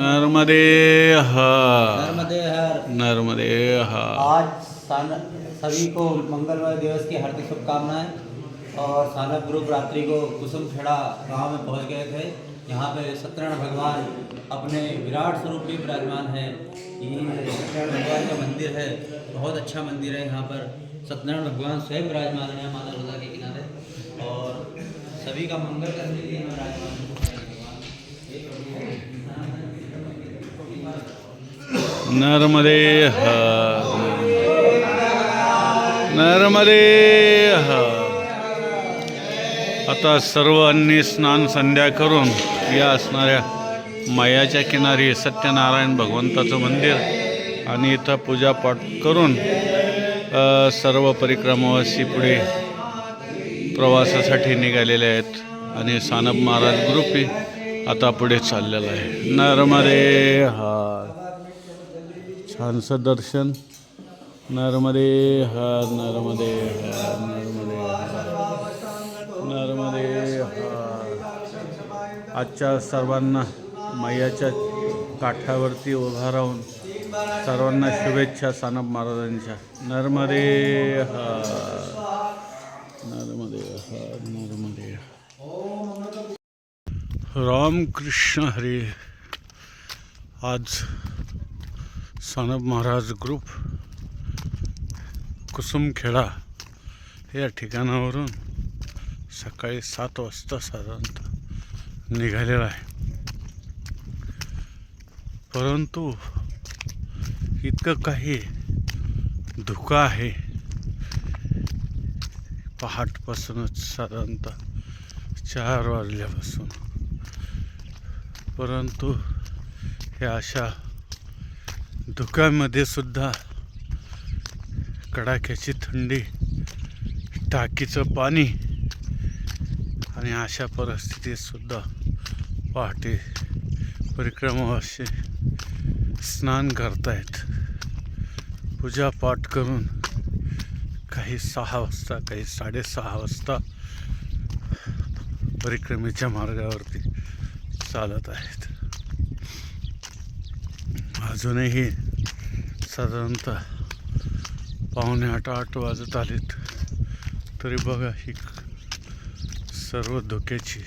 नर्मदे नर्मदे नर्मदे आज सभी को मंगलमय दिवस की हार्दिक शुभकामनाएँ और सानप ग्रुप रात्रि को कुसुम खेड़ा गाँव में पहुँच गए थे। यहाँ पे सत्यनारायण भगवान अपने विराट स्वरूप भी विराजमान है। ये सत्यनारायण भगवान का मंदिर है। बहुत अच्छा मंदिर है यहाँ पर। सत्यनारायण भगवान स्वयं विराजमान है माता सभी का मंगल करने के लिए राजमान नर्मदे नर्मदे हर आता सर्वांनी स्नान संध्या करून या असणाऱ्या मायाच्या किनारी सत्यनारायण भगवंताचं मंदिर आणि इथं पूजापाठ करून सर्व परिक्रमावासी पुढे प्रवासासाठी निघालेले आहेत. आणि सानप महाराज ग्रुपही आता पुढे चाललेला आहे. नरमरे हार. छानसं दर्शन. नर्मदे हर नर्मदे हर नर्मदे हर. नर्मदे हर. आजच्या सर्वांना मैयाच्या काठावरती उभा राहून सर्वांना शुभेच्छा सानप महाराजांच्या. नर्मदे हर नर्मदे हर नर्मदे हर रामकृष्ण हरी. आज सानब महाराज ग्रुप कुसुमखेडा या ठिकाणावरून सकाळी सात वाजता साधारणतः निघालेला आहे. परंतु इतकं काही धोका आहे. पहाटपासूनच साधारणतः चार वाजल्यापासून. परंतु हे अशा धुक्यामध्ये सुद्धा कडाक्याची थंडी टाकीचं पाणी आणि अशा परिस्थितीत सुद्धा पहाटे असे स्नान करतायत. पूजापाठ करून काही सहा वाजता काही साडेसहा वाजता परिक्रमेच्या मार्गावरती चालत आहेत. अजूनही साधारणतः पावणे आठ आठ वाजत आलेत. तरी बघा ही सर्व धोक्याची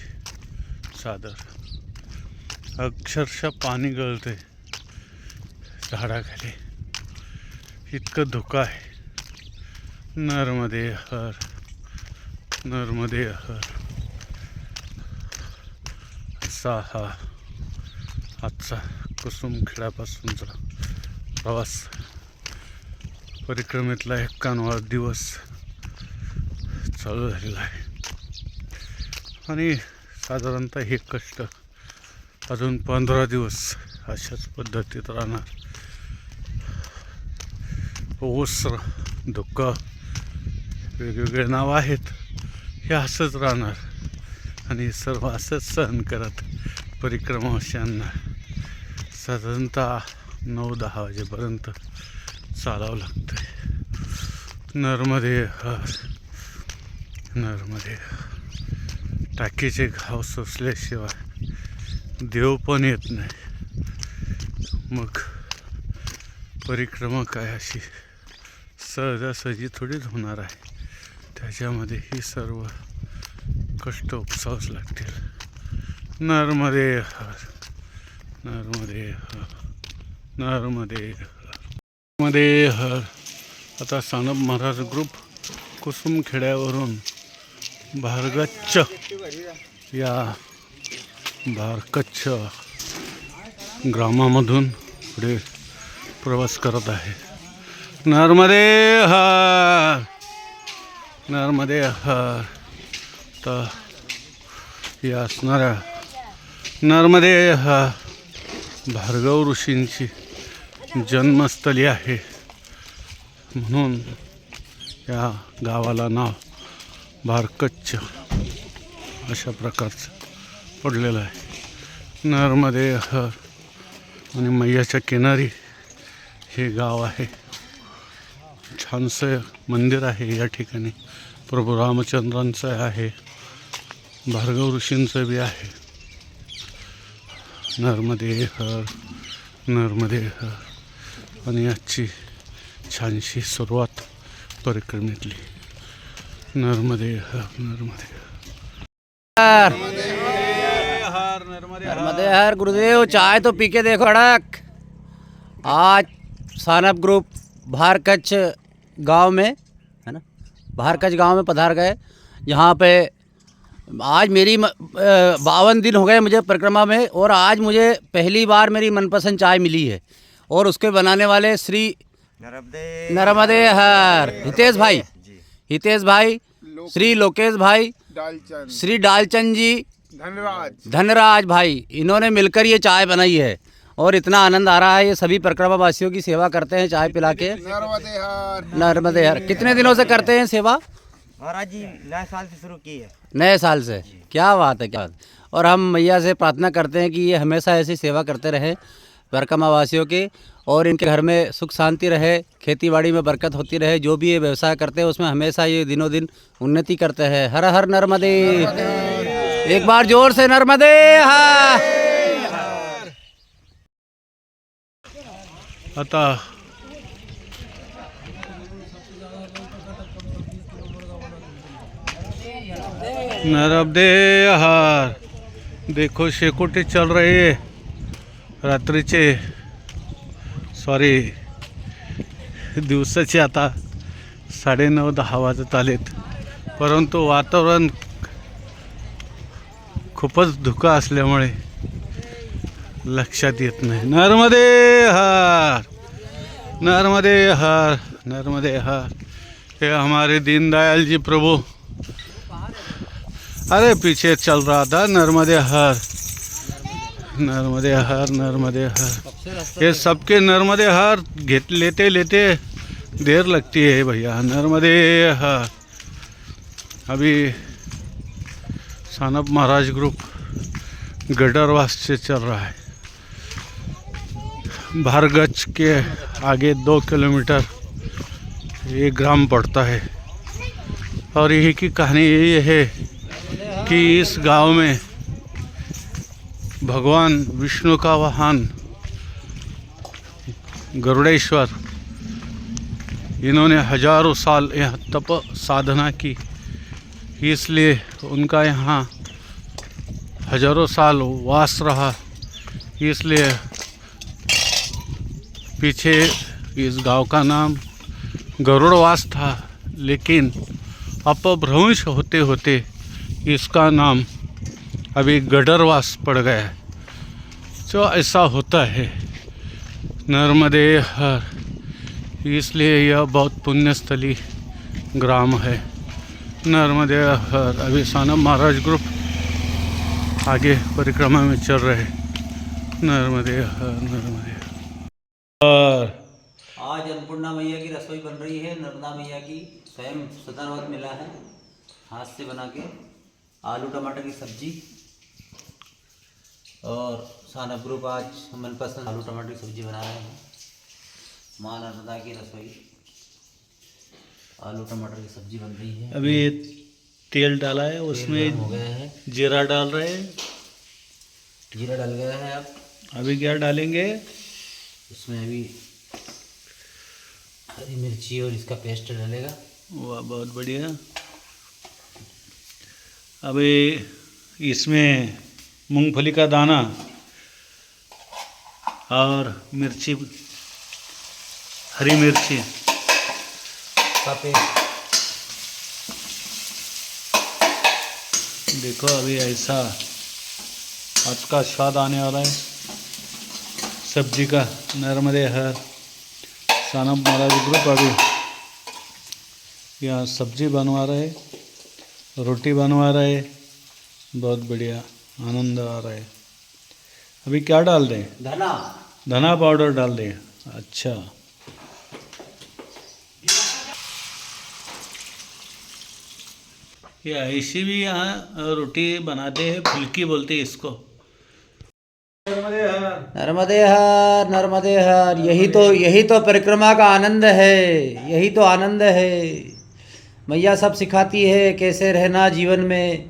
चादर. अक्षरशः पाणी गळते झाडाखाली. इतकं धोका आहे. नरमध्ये हर नरमध्ये हर. असा हा आजचा कुसुमखेड्यापासूनचा प्रवास. परिक्रमेतला एक्कावन्नवा दिवस चालू झालेला आहे. आणि साधारणतः हे कष्ट अजून पंधरा दिवस अशाच पद्धतीत राहणार. ओस धुक्का वेगवेगळे नाव आहेत. हे असंच राहणार. आणि सर्व असंच सहन करत परिक्रमावाशांना साधारणतः नऊ दहा वाजेपर्यंत चालावं लागतं नर्मदे हर नर्मदे टाकीचे घाव सोसल्याशिवाय देव पण येत नाही. मग परिक्रमा काय अशी? सहजासहजी थोडीच होणार आहे. त्याच्यामध्ये ही सर्व कष्ट उपसावच लागतील. नर्मदे हर नर्मदे हर नर्मदे हर हर. आता सानप महाराज ग्रुप कुसुमखेड्यावरून भारगच्छ या भारकच्छ ग्रामामधून पुढे प्रवास करत आहे. नर्मदे हर नर्मदे हर. तर या असणाऱ्या नर्मदे भार्गव ऋषींची जन्मस्थली आहे. म्हणून या गावाला नाव भारकच्च अशा प्रकारचं पडलेलं आहे. नर्मदे हर आणि मैयाच्या किनारी हे गाव आहे. छानसं मंदिर आहे या ठिकाणी. प्रभू रामचंद्रांचं आहे. भार्गव ऋषींचं बी आहे. नर्मदे हर नर्मदे हर आणि आजची छानशी सुरुवात परिक्रमेतली. नर्मदे हर नर्मदे हर नर्मदे हर गुरुदेव चाय तो पीके देखो अड़क आज सानप ग्रुप भार कच्छ गांव में है ना? भार कच्छ गांव में पधार गए. यहाँ पे आज मेरी बावन दिन हो गए मुझे परिक्रमा में और आज मुझे पहली बार मेरी मनपसंद चाय मिली है। और उसके बनाने वाले श्री नर्मदे हर हितेश भाई। हितेश भाई श्री लोकेश भाई श्री डालचंद जी। धनराज। धनराज भाई इन्होंने मिलकर ये चाय बनाई है। और इतना आनंद आ रहा है ये सभी परिक्रमा वासियों की सेवा करते हैं चाय पिला के। नर्मदे हर नर्मदे हर कितने दिनों से करते हैं सेवा? महाराज जी नए साल से शुरू की है। नए साल से। क्या बात है, क्या बात। है। और हम मैया से प्रार्थना करते हैं कि ये हमेशा ऐसी सेवा करते रहे परिक्रमा वासियों की, और इनके घर में सुख शांति रहे खेती बाड़ी में बरकत होती रहे, जो भी ये व्यवसाय करते हैं, उसमें हमेशा ये दिनों दिन उन्नति करते हैं। हर हर नर्मदे। एक बार ज़ोर से नर्मदे हर नरब नर्मदे हार देखो शेकोटे चल रहे है. रात्रीचे सॉरी दिवसाचे आता साडेनऊ दहा वाजत आलेत. परंतु वातावरण खूपच धुकं असल्यामुळे लक्षात येत नाही. नर्मदे हार नर्मदे हार नर्मदे हार हे हमारे दीनदयाल जी अरे पीछे चल रहा था, नर्मदे हर। नर्मदे हर नर्मदे हर। ये सबके नर्मदे हार, घेत लेते लेते देर लगती है भैया। नर्मदे हर। अभी सानप महाराज ग्रुप गडरवास से चल रहा है। भारगच के आगे दो किलोमीटर ये ग्राम पड़ता है। और यही की कहानी यही है कि इस गाँव में भगवान विष्णु का वाहन, गरुड़ेश्वर, इन्होंने हज़ारों साल यहाँ तप साधना की। इसलिए उनका यहाँ हज़ारों साल वास रहा। इसलिए पीछे इस गाँव का नाम गरुड़वास था, लेकिन अपभ्रंश होते होते इसका नाम अभी गडरवास पड़ गया है। जो ऐसा होता है, नर्मदे हर, इसलिए यह बहुत पुण्यस्थली ग्राम है। नर्मदे हर, अभी सानम महाराज ग्रुप आगे परिक्रमा में चल रहे नर्मदे हर नर्मदे हर। आज अन्नपूर्णा मैया की रसोई बन रही है। नर्मदा मैया की स्वयं सदानवत मिला है हाथ से बना के। आलू टमाटर की सब्ज़ी और सानप ग्रुप आज मनपसंद आलू टमाटर की सब्ज़ी बना रहे हैं। माँ नर्मदा की रसोई आलू टमाटर की सब्ज़ी बन रही है। अभी तेल डाला है गर्म हो उसमें गया है। जीरा डाल रहे हैं। जीरा डाल गया है अब। अभी क्या डालेंगे? उसमें अभी हरी मिर्ची और इसका पेस्ट डालेगा। वाह बहुत बढ़िया। अभी इसमें मूंगफली का दाना और मिर्ची हरी मिर्ची। का पेस्ट देखो अभी ऐसा आज का स्वाद आने वाला है। सब्ज़ी का नर्मदे हर सानप महाराज ग्रुप अभी यहाँ सब्ज़ी बनवा रहे रोटी बनवा रहे बहुत बढ़िया आनंद आ रहा है। अभी क्या डाल दें धना। धना पाउडर डाल दें अच्छा। ये ऐसी भी यहाँ रोटी बनाते हैं फुल्की बोलते हैं इसको। नर्मदे हर नर्मदे हर यही तो यही तो परिक्रमा का आनंद है यही तो आनंद है। मैया सब सिखाती है कैसे रहना जीवन में।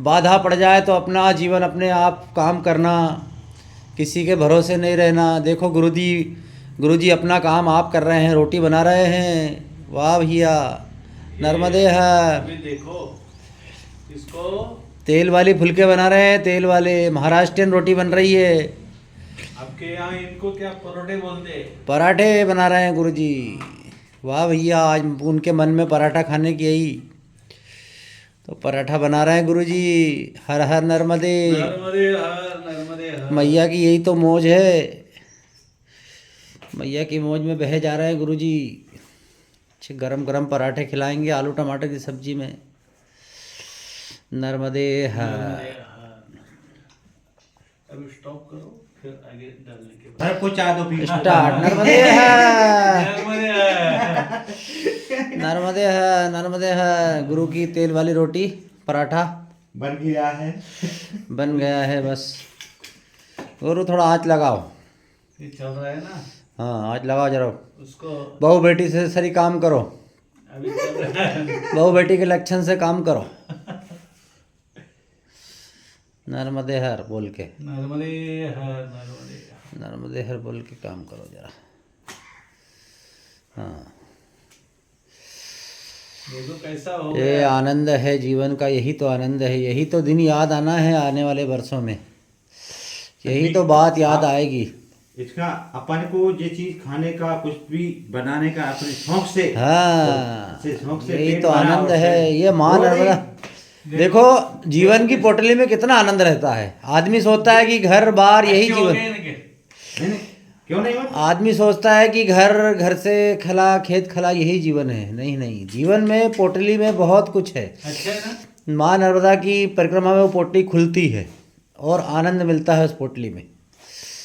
बाधा पड़ जाए तो अपना जीवन अपने आप काम करना। किसी के भरोसे नहीं रहना। देखो गुरुजी गुरुजी अपना काम आप कर रहे हैं रोटी बना रहे हैं। वाह भैया नर्मदे है। देखो इसको तेल वाली फुलके बना रहे हैं तेल वाले महाराष्ट्रियन रोटी बन रही है। आपके यहाँ इनको क्या परोठे बोलते पराठे बना रहे हैं गुरु गुरुजी। वाह भैया आज उनके मन में पराठा खाने की आई तो पराठा बना रहे हैं गुरुजी। हर हर नर्मदे। नर्मदे हर नर्मदे हर। मैया की यही तो मौज है। मैया की मौज में बह जा रहे हैं गुरुजी। अच्छे गरम गरम पराठे खिलाएँगे आलू टमाटर की सब्ज़ी में। नर्मदे हर। अभी स्टॉप करो फिर आगे डालने सर स्टार्ट। नर्मदे है। नर्मदे है। गुरु की तेल वाली रोटी पराठा। बन गया है। बन गया है बस। गुरु थोड़ा आँच लगाओ। चल रहा है ना? हाँ आँच लगाओ जरा। उसको बहू बेटी से सही काम करो। अभी चल रहा है। बहू बेटी के लक्षण से काम करो। नर्मदे हर बोल के। नर्मदे हर नर्मदे हर। नर्मदे हर बोल के काम करो जरा। हाँ। ये आनंद है जीवन का यही तो आनंद है यही तो दिन याद आना है आने वाले वर्षों में। यही तो बात याद आएगी। इसका अपन को ये चीज़ खाने का कुछ भी बनाने का अपने शौक से हाँ। शौक से यही तो आनंद है ये मान नर्मदा देखो जीवन की पोटली में कितना आनंद रहता है। आदमी सोचता है कि घर बार यही जीवन। नहीं, नहीं, क्यों नहीं हो आदमी सोचता है कि घर घर से खला खेत खला यही जीवन है। नहीं नहीं जीवन में पोटली में बहुत कुछ है। अच्छा ना माँ नर्मदा की परिक्रमा में वो पोटली खुलती है और आनंद मिलता है उस पोटली में।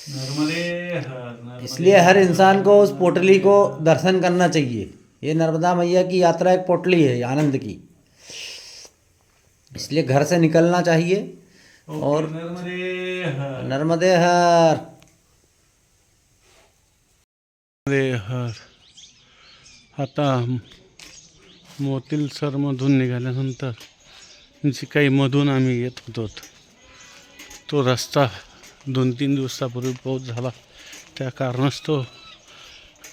नर्मदे इसलिए हर इंसान को उस पोटली को दर्शन करना चाहिए। ये नर्मदा मैया की यात्रा एक पोटली है आनंद की। इसलिए घर से निकलना चाहिए और नर्मदे हर नर्मदे हर नर्मदे हर। आता मोतील सरमधून निघाल्यानंतर जी काही मधून आम्ही येत होतो तो रस्ता दोन तीन दिवसापूर्वी पाऊस झाला. त्या कारणास्तव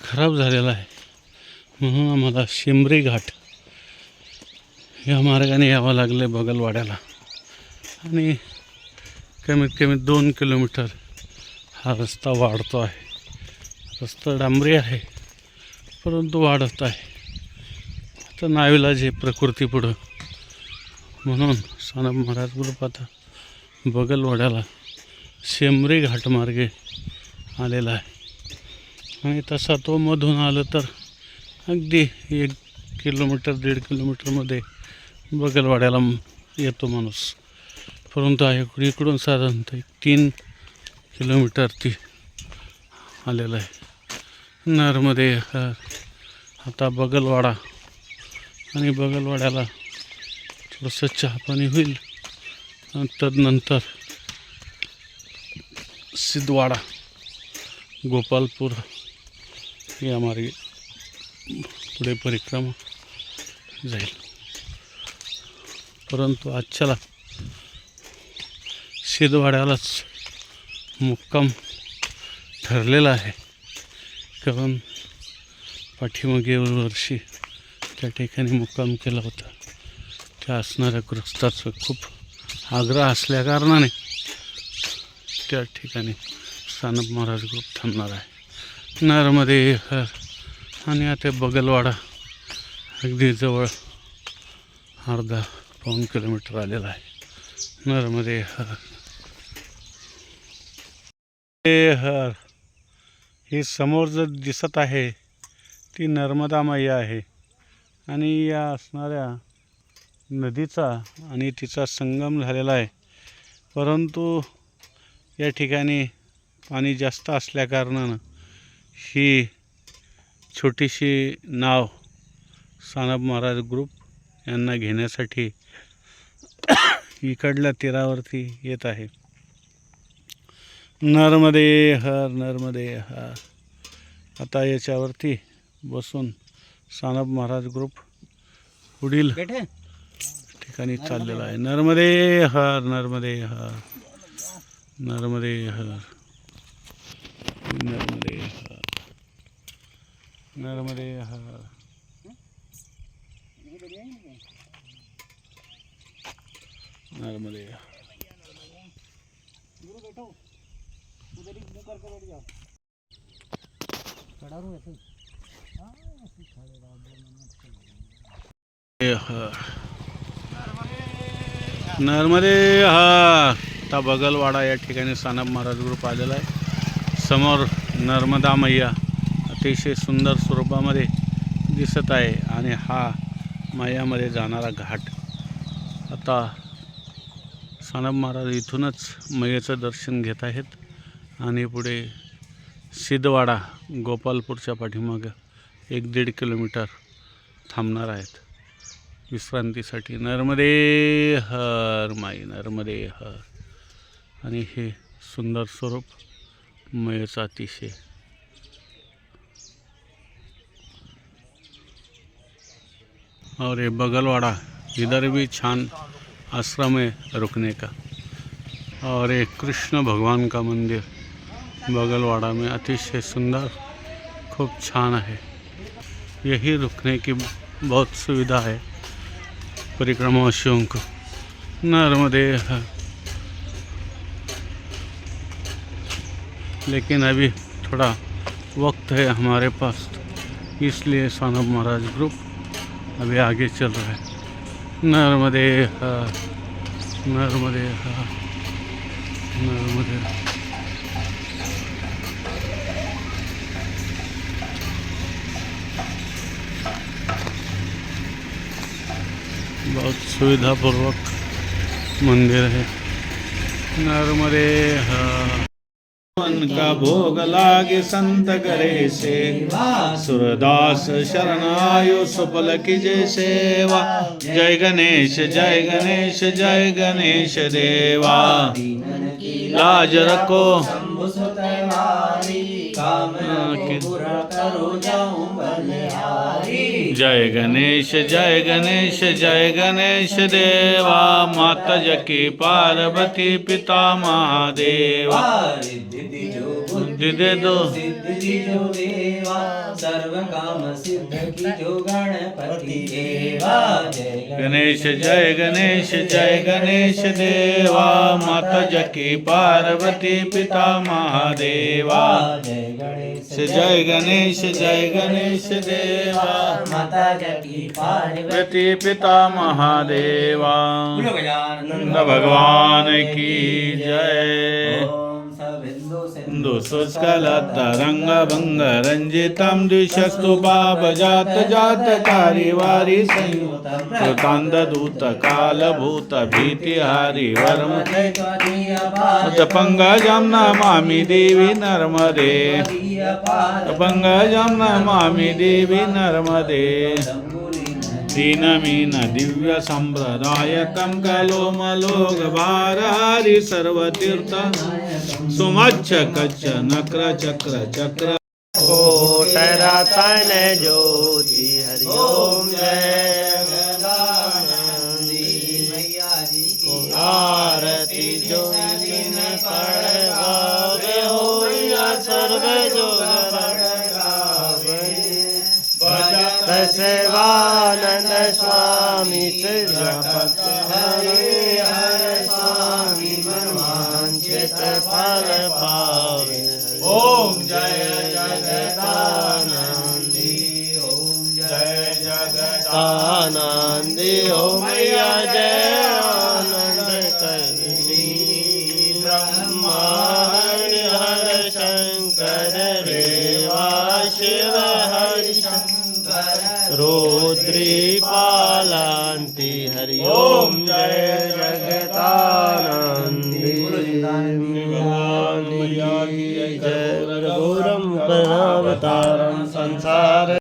खराब झालेला आहे. म्हणून आम्हाला शेंबरी घाट या मार्गाने यावं लागले बगलवाड्याला. आणि कमीत कमी दोन किलोमीटर हा रस्ता वाढतो आहे. रस्ता डांबरी आहे परंतु वाढत आहे. आता नावीलाज आहे प्रकृतीपुढं म्हणून सानप महाराज ग्रुप आता बगलवाड्याला शेंबरी घाटमार्गे आलेला आहे. आणि तसा तो मधून आलं तर अगदी एक किलोमीटर दीड किलोमीटरमध्ये बगलवाड्याला येतो माणूस. परंतु आहे इकडून साधारणतः एक तीन किलोमीटर ती आलेलं आहे. नरमध्ये आता बगलवाडा. आणि बगलवाड्याला थोडंसं चहापाणी होईल. आणि तदनंतर सिद्धवाडा गोपालपूर या मार्गे पुढे परिक्रमा जाईल. परंतु आजच्याला सिद्धवाड्यालाच मुक्काम ठरलेला आहे. कारण पाठीमागे वर्षी त्या ठिकाणी मुक्काम केला होता. त्या असणाऱ्या गृहस्थाचं खूप आग्रह असल्याकारणाने त्या ठिकाणी सानप महाराज ग्रुप थांबणार आहे. नारमध्ये आणि आता बगलवाडा अगदी जवळ अर्धा पाऊण किलोमीटर आलेला आहे. नरमध्ये हर. हे हर. ही समोर जर दिसत आहे ती नर्मदा मैया आहे. आणि या असणाऱ्या नदीचा आणि तिचा संगम झालेला आहे. परंतु या ठिकाणी पाणी जास्त असल्याकारणानं ही छोटीशी नाव सानब महाराज ग्रुप यांना घेण्यासाठी इकडल्या तीरावरती येत आहे. नर्मदे हर नर्मदे हर. आता याच्यावरती बसून सानप महाराज ग्रुप पुढील ठिकाणी चाललेला आहे. नर्मदे हर नर्मदे हर नर्मदे हर. नर्मदे हर नर्मदे हर. नर्मदे हर. नर्मदे हा. आता बगलवाडा या ठिकाणी सानप महाराज ग्रुप आलेला आहे. समोर नर्मदा मैया अतिशय सुंदर स्वरूपामध्ये दिसत आहे आणि हा मैयामध्ये जाणारा घाट. आता सानप महाराज इथूनच मैयाचं दर्शन घेत आहेत. आणि पुढे सिद्धवाडा गोपालपूरच्या पाठीमागं एक दीड किलोमीटर थांबणार आहेत. विश्रांतीसाठी नर्मदे हर माई नर्मदे हर. आणि हे सुंदर स्वरूप मयचं अतिशय. और ये बगलवाड़ा इधर भी छान आश्रम है रुकने का? और ये कृष्ण भगवान का मंदिर? बगलवाड़ा में अतिशय सुंदर, खूब छान है। यही रुकने की बहुत सुविधा है परिक्रमाशियों को। नर्मदे लेकिन अभी थोड़ा वक्त है हमारे पास, इसलिए सानब महाराज ग्रुप अभी आगे चल रहा है। नर्मदे नर्मदे नर्मदे सुविधापूर्वक मंदिर है नर्मरे मन का भोग लागे संत करे से सुरदास शरणायो सुपल की जय सेवा. जय गणेश जय गणेश जय गणेश देवा. लाज रखो. जय गणेश जय गणेश जय गणेश देवा माता जकी पार्वती पिता महादेवा। बुद्धि दे। दो देवा सर्व काम सिद्ध की जो गणपति देवा जय गणेश जय गणेश जय गणेश देवा माता जकी पार्वती पिता महादेवा। जय गणेश जय गणेश जय गणेश देवा माता जकी पार्वती पिता महादेवा। भगवान की जय। ओम रञ्जितं सिंधु हिंदू सुस्कलतरंग पापजात जात कारिवारि संयुत कृतांत भीति हारी वर्म पंगजम नमामि देवी नर्मदे पङ्गजं नमामि देवी नर्मदे दीनमीन दिव्य संप्रदायकं कलोमलोग भारहारी सर्वतीर्थ। सुमच्छ कच्छ नक्र चक्र चक्र कोटरा तन ज्योति हरि ओम जय। मनवांचित फल पावे ओम जय जगदानंदी ओम जय जगदानंदी ओम मैया जय